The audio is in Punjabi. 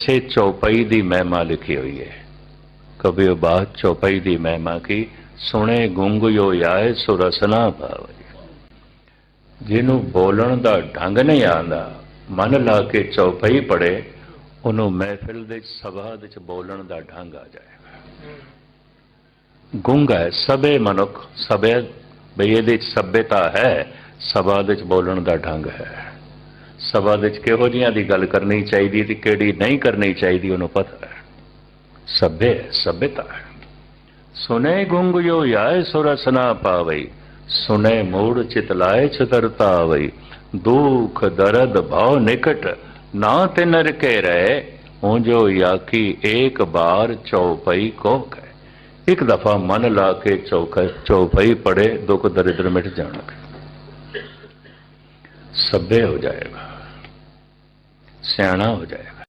ਸੇ ਚੌਪਈ ਦੀ ਮਹਿਮਾ ਲਿਖੀ ਹੋਈ ਹੈ। ਕਬੀ ਬਾਤ ਚੌਪਈ ਦੀ ਮਹਿਮਾ ਕੀ? ਸੁਣੇ ਗੁੰਗਯੋ ਆਏ ਸੋ ਰਸਨਾ ਜਿਹਨੂੰ ਬੋਲਣ ਦਾ ਢੰਗ ਨਹੀਂ ਆਉਂਦਾ, ਮਨ ਲਾ ਕੇ ਚੌਪਈ ਪੜੇ ਉਹਨੂੰ ਮਹਿਫਿਲ ਦੇ ਸਭਾ ਦੇ ਬੋਲਣ ਦਾ ਢੰਗ ਆ ਜਾਏਗਾ ਗੁੰਗ ਹੈ ਸਭੇ ਮਨੁੱਖ, ਸਭੇ, ਬਈ ਇਹਦੇ ਚ ਹੈ, ਸਭਾ ਦੇ ਬੋਲਣ ਦਾ ਢੰਗ ਹੈ। ਸਭਾ ਦੇ ਚ ਕਿਹੋ ਜਿਹੀਆਂ ਦੀ ਗੱਲ ਕਰਨੀ ਚਾਹੀਦੀ ਤੇ ਕਿਹੜੀ ਨਹੀਂ ਕਰਨੀ ਚਾਹੀਦੀ, ਉਹਨੂੰ ਪਤਾ ਹੈ। ਸਭੇ ਸਭਿਅਤਾ ਹੈ। ਸੁਨੇ ਗੁੰਗ ਯੋ ਆਏ ਸੁਰਸਨਾ ਪਾਵਈ, ਸੁਨੇ ਮੂੜ ਚਿਤ ਲਾਏ ਛਤਰਤਾ ਆਵਈ ਦੁਖ ਦਰਦ ਭਾਉ ਨਿਕਟ ਨਾ ਤੇ ਨਰਕੇ ਰਹੇ ਹੋ ਜੋ ਯਾਕੀ ਇੱਕ ਬਾਰ ਚੌਪਈ ਕੋ ਕਹੇ ਇੱਕ ਦਫਾ ਮਨ ਲਾ ਕੇ ਚੌਕਾ, ਚੌਪਈ ਪੜੇ, ਦੁੱਖ ਦਰਿਦਰ ਮਿਟ ਜਾਣਗੇ। ਸਭੇ ਹੋ ਜਾਏਗਾ। ਸਿਆਣਾ ਹੋ ਜਾਏਗਾ।